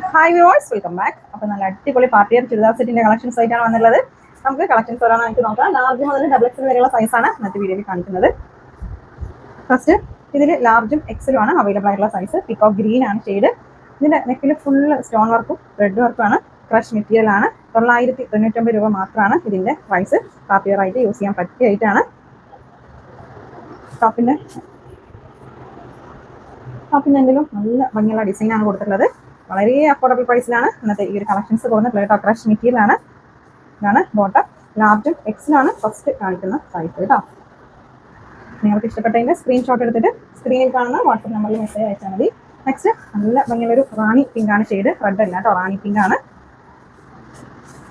Hi viewers welcome back അപ്പോൾ നല്ല അടിപൊളി പാർട്ടി ചുരിദാർ സെറ്റിന്റെ കളക്ഷൻസ് ആയിട്ടാണ് വന്നുള്ളത് നമുക്ക് കളക്ഷൻസ് ഓരോന്ന് നമുക്ക് നോക്കാം. ലാർജ് മുതൽ ഡബിൾ എക്സൽ വരെയുള്ള സൈസാണ് ഇന്നത്തെ വീഡിയോയിൽ കാണിക്കുന്നത്. ഫസ്റ്റ് ഇതിൽ ലാർജും എക്സലും ആണ് അവൈലബിൾ ആയിട്ടുള്ള സൈസ് പിക്കോ ഗ്രീൻ ആണ് ഷെയ്ഡ് ഇതിന്റെ നെക്കിൽ ഫുൾ സ്റ്റോൺ വർക്കും റെഡ് വർക്കും ആണ്. ക്രഷ് മെറ്റീരിയൽ ആണ്. തൊള്ളായിരത്തി തൊണ്ണൂറ്റൊമ്പത് രൂപ മാത്രമാണ് ഇതിന്റെ പ്രൈസ് പാർട്ടി ആയിട്ട് യൂസ് ചെയ്യാൻ പറ്റിയ ആയിട്ടാണ് ടോപ്പിന്റെ ടോപ്പിന്റെ എന്തെങ്കിലും നല്ല ഭംഗിയുള്ള ഡിസൈൻ ആണ് കൊടുത്തിട്ടുള്ളത്. വളരെ അഫോർഡബിൾ പ്രൈസിലാണ് ഇന്നത്തെ ഈ ഒരു കളക്ഷൻസ് പോകുന്നത് പ്ലേട്ടോ ക്രഷ് മെറ്റീരിയലാണ് ഇതാണ് ബോട്ടം ലാർജും എക്സിലാണ് ഫസ്റ്റ് കാണിക്കുന്ന സൈസ് കേട്ടോ നിങ്ങൾക്ക് ഇഷ്ടപ്പെട്ടതിന്റെ സ്ക്രീൻഷോട്ട് എടുത്തിട്ട് സ്ക്രീനിൽ കാണുന്ന വാട്സപ്പ് നമ്പറിൽ മെസ്സേജ് അയച്ചാൽ മതി. നെക്സ്റ്റ് നല്ല ഭംഗിയുള്ളൊരു റാണി പിങ്ക് ആണ്. ഷെയ്ഡ് റെഡ് അല്ല കേട്ടോ റാണി പിങ്ക് ആണ്.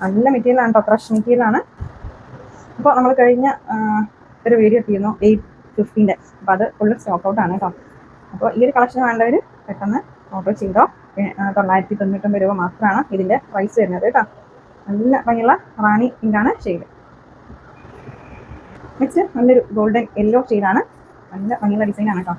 നല്ല മെറ്റീരിയൽ ആണ് കേട്ടോ ക്രഷ് മെറ്റീരിയൽ ആണ്. അപ്പോൾ നമ്മൾ കഴിഞ്ഞ ഒരു വീഡിയോ ഇട്ടിരുന്നു എയ്റ്റ് ഫിഫ്റ്റീന്റെ അപ്പോൾ അത് ഫുള്ള് സ്റ്റോക്ക് ഔട്ട് ആണ് കേട്ടോ അപ്പോൾ ഈ ഒരു കളക്ഷൻ വേണ്ടവർ പെട്ടെന്ന് ഓർഡർ ചെയ്തോ. തൊള്ളായിരത്തി തൊണ്ണൂറ്റൊമ്പത് രൂപ മാത്രമാണ് ഇതിന്റെ പ്രൈസ് വരുന്നത് കേട്ടോ. നല്ല ഭംഗിയുള്ള റാണി പിങ്കാണ് ഷെയ്ഡ് നെക്സ്റ്റ് നല്ലൊരു ഗോൾഡൻ യെല്ലോ ഷെയ്ഡാണ് നല്ല ഭംഗിയുള്ള ഡിസൈൻ ആണ് കേട്ടോ.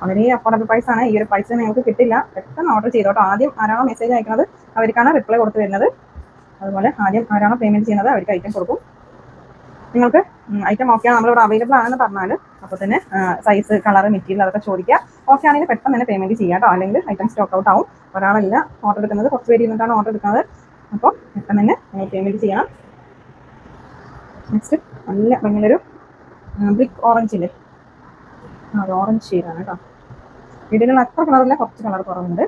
വളരെ അഫോർഡബിൾ പ്രൈസ് ആണ്. ഈ ഒരു പ്രൈസ് നിങ്ങൾക്ക് കിട്ടില്ല. പെട്ടെന്ന് ഓർഡർ ചെയ്തോട്ടോ ആദ്യം ആരാണോ മെസ്സേജ് അയക്കുന്നത് അവർക്കാണ് റിപ്ലൈ കൊടുത്തു വരുന്നത്. അതുപോലെ ആദ്യം ആരാണോ പേയ്മെന്റ് ചെയ്യുന്നത് അവർക്ക് ഐറ്റം കൊടുക്കും. നിങ്ങൾക്ക് ഐറ്റം ഓക്കെ നമ്മളിവിടെ അവൈലബിൾ ആണെന്ന് പറഞ്ഞാൽ അപ്പോൾ തന്നെ സൈസ് കളർ മെറ്റീരിയൽ അതൊക്കെ ചോദിക്കുക. ഓക്കെ ആണെങ്കിൽ പെട്ടെന്ന് തന്നെ പേയ്മെന്റ് ചെയ്യാം കേട്ടോ. അല്ലെങ്കിൽ ഐറ്റം സ്റ്റോക്ക് ഔട്ട് ആവും. ഒരാളല്ല ഓർഡർ എടുക്കുന്നത്. കുറച്ച് പേര് ഇരുന്നിട്ടാണ് ഓർഡർ എടുക്കുന്നത്. അപ്പോൾ പെട്ടെന്ന് തന്നെ പേയ്മെന്റ് ചെയ്യണം. നെക്സ്റ്റ് നല്ല ഭയങ്കര ബ്രിക്ക് ഓറഞ്ച് ഇല്ലേ? ആ ഒരു ഓറഞ്ച് ഷെയ്ഡാണ് കേട്ടോ. വീടുകളിൽ അത്ര കളറില്ല കുറച്ച് കളർ കുറവുണ്ട്.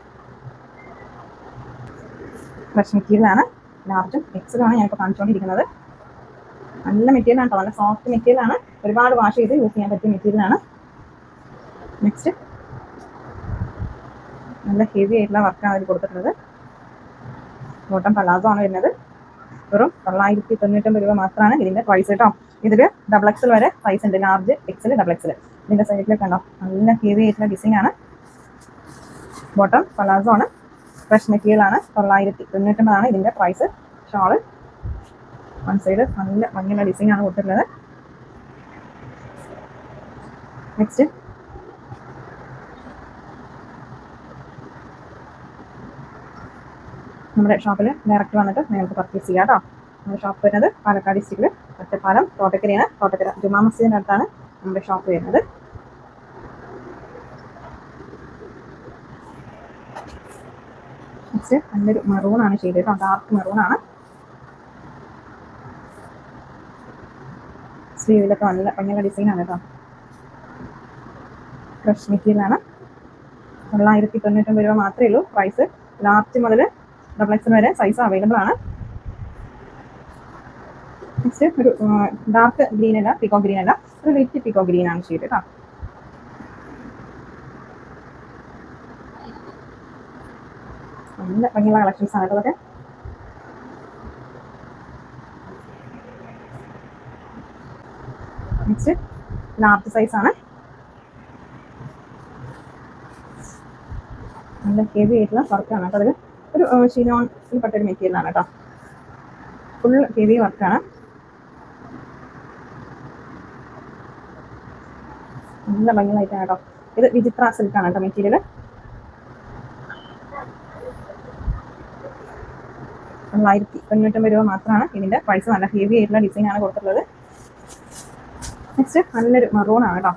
ഫ്രഷ് മെറ്റീരിയലാണ് ലാർജും എക്സലുമാണ് ഞാനിപ്പോൾ കാണിച്ചുകൊണ്ടിരിക്കുന്നത്. നല്ല മെറ്റീരിയൽ ആണ് നല്ല സോഫ്റ്റ് മെറ്റീരിയൽ ആണ്. ഒരുപാട് വാഷ് ചെയ്ത് യൂസ് ചെയ്യാൻ പറ്റിയ മെറ്റീരിയൽ ആണ്. നെക്സ്റ്റ് നല്ല ഹെവി ആയിട്ടുള്ള വർക്കാണ് അതിൽ കൊടുത്തിട്ടുള്ളത്. ബോട്ടം പലാസോ ആണ് വരുന്നത്. വെറും തൊള്ളായിരത്തി തൊണ്ണൂറ്റൊമ്പത് രൂപ മാത്രമാണ് ഇതിന്റെ പ്രൈസ് കേട്ടോ. ഇതിൽ ഡബിൾ എക്സൽ വരെ പ്രൈസ് ഉണ്ട്. ലാർജ് എക്സൽ ഡബിൾ എക്സൽ ഇതിന്റെ സൈഡിലേക്ക് കണ്ടോ? നല്ല ഹെവി ആയിട്ടുള്ള ഡിസൈൻ ആണ്. ബോട്ടം പലാസോ ആണ്. ഫ്രഷ് മെറ്റീരിയൽ ആണ്. തൊള്ളായിരത്തി തൊണ്ണൂറ്റൊമ്പതാണ് ഇതിന്റെ പ്രൈസ് ഷോൾ വൺ സൈഡ് നല്ല ഭംഗിയുള്ള ഡിസൈൻ ആണ് കൊടുത്തിട്ടുള്ളത്. നെക്സ്റ്റ് നമ്മുടെ ഷോപ്പിൽ ഡയറക്റ്റ് വന്നിട്ട് നേരത്തെ പർച്ചേസ് ചെയ്യാം കേട്ടോ നമ്മുടെ ഷോപ്പ് വരുന്നത് പാലക്കാട് ഡിസ്ട്രിക്റ്റിൽ ഒറ്റപ്പാലം തോട്ടക്കരയാണ്. തോട്ടക്കര ജുമാ മസ്ജിദിന്റെ അടുത്താണ് നമ്മുടെ ഷോപ്പ് വരുന്നത്. നെക്സ്റ്റ് നല്ലൊരു മെറൂൺ ആണ് ചെയ്തത് കേട്ടോ ഡാർക്ക് മെറൂൺ ആണ്. സ്ലീവിലൊക്കെ നല്ല ഭയങ്കര ഡിസൈൻ ആണ് കേട്ടോ ക്രഷ് മെറ്റീരിയലാണ് തൊള്ളായിരത്തി തൊണ്ണൂറ്റൊമ്പത് രൂപ മാത്രമേ ഉള്ളൂ പ്രൈസ് ലാർജ് മുതൽ ഡബിൾ എക്സ് വരെ സൈസ് അവൈലബിൾ ആണ്. നെക്സ്റ്റ് ഒരു ഡാർക്ക് ഗ്രീൻ അല്ല പിക്കോ ഗ്രീൻ അല്ല. ഒരു ലൈറ്റ് പിക്കോ ഗ്രീൻ ആണ് ചെയ്ത് കേട്ടോ നല്ല ഭംഗിയുള്ള കളക്ഷൻസ് ആണ് ഇതൊക്കെ നെക്സ്റ്റ് ലാർജ് സൈസ് ആണ്. നല്ല ഹെവി ആയിട്ടുള്ള വർക്കാണ് കേട്ടോ അതിൽ ഒരു ഷിനോൺ പെട്ടൊരു മെറ്റീരിയലാണ് കേട്ടോ. ഫുൾ ഹെവി വർക്കാണ് നല്ല ഭംഗിയായിട്ടാണ് കേട്ടോ. ഇത് വിചിത്ര സിൽക്കാണ് കേട്ടോ മെറ്റീരിയൽ തൊള്ളായിരത്തി തൊണ്ണൂറ്റൊമ്പത് രൂപ മാത്രമാണ് ഇതിന്റെ പ്രൈസ് നല്ല ഹെവി ആയിട്ടുള്ള ഡിസൈനാണ് കൊടുത്തിട്ടുള്ളത്. നെക്സ്റ്റ് നല്ലൊരു മറൂൺ ആണ് കേട്ടോ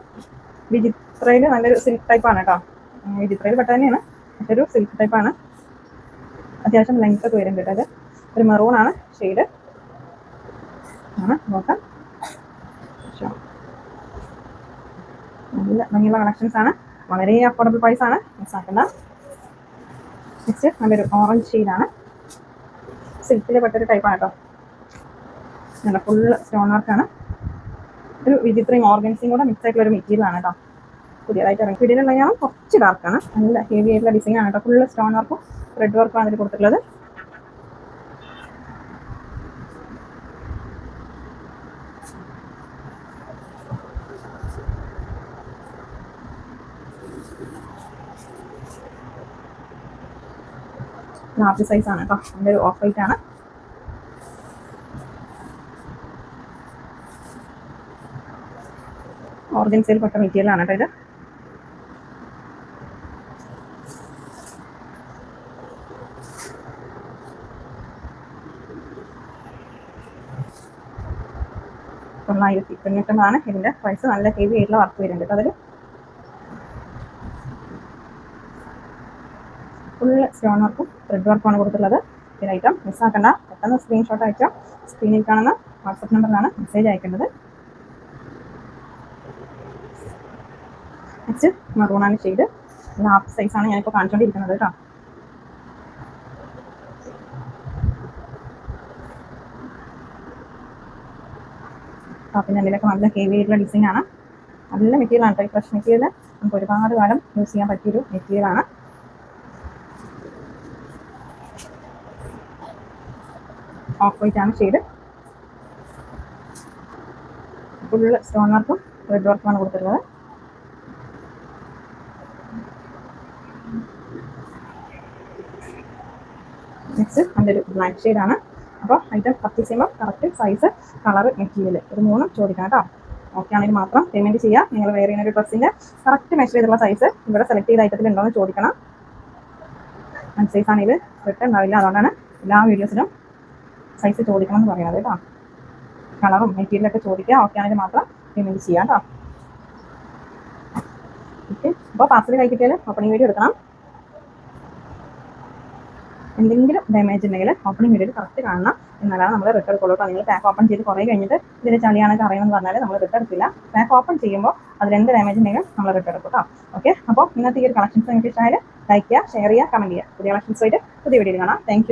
വിചിത്രയിൽ നല്ലൊരു സിൽക്ക് ടൈപ്പ് ആണ് കേട്ടോ വിചിത്രയിൽ പെട്ട തന്നെയാണ്. മറ്റൊരു സിൽക്ക് ടൈപ്പ് ആണ്. അത്യാവശ്യം ലെങ്ത് ഒക്കെ വരും കേട്ടോ അത് ഒരു മെറൂൺ ആണ് ഷെയ്ഡ് ആണ് നോക്കാം. നല്ല ഭംഗിയുള്ള കളക്ഷൻസ് ആണ്. വളരെ അഫോർഡബിൾ പ്രൈസ് ആണ്. മിസ്സാക്കുന്ന നെക്സ്റ്റ് നല്ലൊരു ഓറഞ്ച് ഷെയ്ഡാണ് സിൽക്കിൽ പെട്ടൊരു ടൈപ്പാണ് കേട്ടോ നല്ല ഫുള്ള് സ്റ്റോൺ വർക്കാണ് ഒരു വിചിത്രയും ഓർഗൻസിയും കൂടെ മിക്സ് ആയിട്ടുള്ള ഒരു മെറ്റീരിയൽ ആണ് കേട്ടോ പുതിയതായിട്ട് ഇറങ്ങി. പിടിയിലുള്ള ഞാൻ കുറച്ച് ഡാർക്കാണ് നല്ല ഹെവി ആയിട്ടുള്ള ഡിസൈൻ ആണ് കേട്ടോ ഫുള്ള് സ്റ്റോൺ വർക്കും റെഡ് വർക്കും ആണ് ഇതിൽ കൊടുത്തിട്ടുള്ളത്. ലാർജ് സൈസ് ആണ് കേട്ടോ എന്റെ ഒരു ഓഫ് വൈറ്റ് ആണ്. ഓർഗൻസയിൽ പെട്ട മെറ്റീരിയലാണ് കേട്ടോ ഇത്. തൊള്ളായിരത്തി തൊണ്ണൂറ്റൊന്നാണ് ഇതിന്റെ പ്രൈസ് നല്ല ഹെവി ആയിട്ടുള്ള വർക്ക് വരുന്നുണ്ട് അതിൽ ഫുൾ സ്റ്റോൺ വർക്കും ത്രെഡ് വർക്കുമാണ് കൊടുത്തിട്ടുള്ളത്. ഈ ഐറ്റം മിസ്സാക്കണ്ട പെട്ടെന്ന് സ്ക്രീൻഷോട്ട് അയച്ചോ. സ്ക്രീനിൽ കാണുന്ന വാട്സപ്പ് നമ്പറിലാണ് മെസ്സേജ് അയക്കേണ്ടത്. നെക്സ്റ്റ് മറൂണാണ് ഷെയ്ഡ് ഹാഫ് സൈസാണ് ഞാനിപ്പോൾ കാണിച്ചുകൊണ്ടിരിക്കുന്നത് കേട്ടോ ടാപ്പിന്റെ അതിലൊക്കെ നല്ല ഹെവി ആയിട്ടുള്ള ഡിസൈൻ ആണ്. നല്ല മെറ്റീരിയൽ ആണ് ഫ്രഷ് മെറ്റീരിയൽ നമുക്ക് ഒരുപാട് കാലം യൂസ് ചെയ്യാൻ പറ്റിയൊരു മെറ്റീരിയൽ ആണ്. ഓഫ് വൈറ്റ് ആണ് ഷെയ്ഡ് ഫുള്ള് സ്റ്റോൺ വർക്കും റെഡ് വർക്കുമാണ് കൊടുത്തിട്ടുള്ളത്. നെക്സ്റ്റ് നല്ലൊരു ബ്ലാക്ക് ഷെയ്ഡാണ് അപ്പോൾ ഐറ്റം പർച്ചേസ് ചെയ്യുമ്പോൾ കറക്റ്റ് സൈസ് കളർ മെറ്റീരിയൽ ഒരു മൂന്ന് ചോദിക്കണം കേട്ടോ. ഓക്കെ ആണെങ്കിൽ മാത്രം പേയ്മെന്റ് ചെയ്യുക നിങ്ങൾ വേറെ ചെയ്യുന്ന ഒരു ഡ്രസ്സിന്റെ കറക്റ്റ് മെഷർ ചെയ്തുള്ള സൈസ് ഇവിടെ സെലക്ട് ചെയ്ത ഐറ്റത്തിൽ ഉണ്ടോ എന്ന് ചോദിക്കണം. അഞ്ച് സൈസ് ആണെങ്കിൽ റിട്ടേൺ ഉണ്ടാവില്ല. അതുകൊണ്ടാണ് എല്ലാ വീഡിയോസിലും സൈസ് ചോദിക്കണം എന്ന് പറയുന്നത് കേട്ടോ. കളറും മെറ്റീരിയലൊക്കെ ചോദിക്കുക. ഓക്കെ ആണെങ്കിൽ മാത്രം പേയ്മെന്റ് ചെയ്യാം കേട്ടോ. ഓക്കെ അപ്പോൾ പാർസൽ കൈ ഓപ്പണിംഗ് വീഡിയോ എടുക്കണം. എന്തെങ്കിലും ഡാമേജ് ഉണ്ടെങ്കിൽ ഓപ്പണിംഗ് വീഡിയോയിൽ കറക്റ്റ് കാണണം. എന്നാലാണ് നമ്മൾ റിട്ടേൺ കൊടുക്കുക നിങ്ങൾ പാക്ക് ഓപ്പൺ ചെയ്ത് കുറേ കഴിഞ്ഞിട്ട് ഇതിന്റെ ചളിയാണൊക്കെ എന്ന് പറഞ്ഞാൽ നമ്മൾ റിട്ടേൺ എടുക്കില്ല. പാക്ക് ഓപ്പൺ ചെയ്യുമ്പോൾ അതിൽ എന്ത് ഡാമേജ് ഉണ്ടെങ്കിലും നമ്മൾ റിട്ടേൺ എടുക്കും ഓക്കെ അപ്പോൾ ഇന്നത്തെ ഈ ഒരു കളക്ഷൻസ് നിങ്ങൾക്ക് ഇഷ്ടമായാൽ ലൈക്ക് ചെയ്യുക ഷെയർ ചെയ്യുക കമന്റ് ചെയ്യുക. പുതിയ കളക്ഷൻസ് ആയിട്ട് പുതിയ വീഡിയോയിൽ കാണാം. താങ്ക്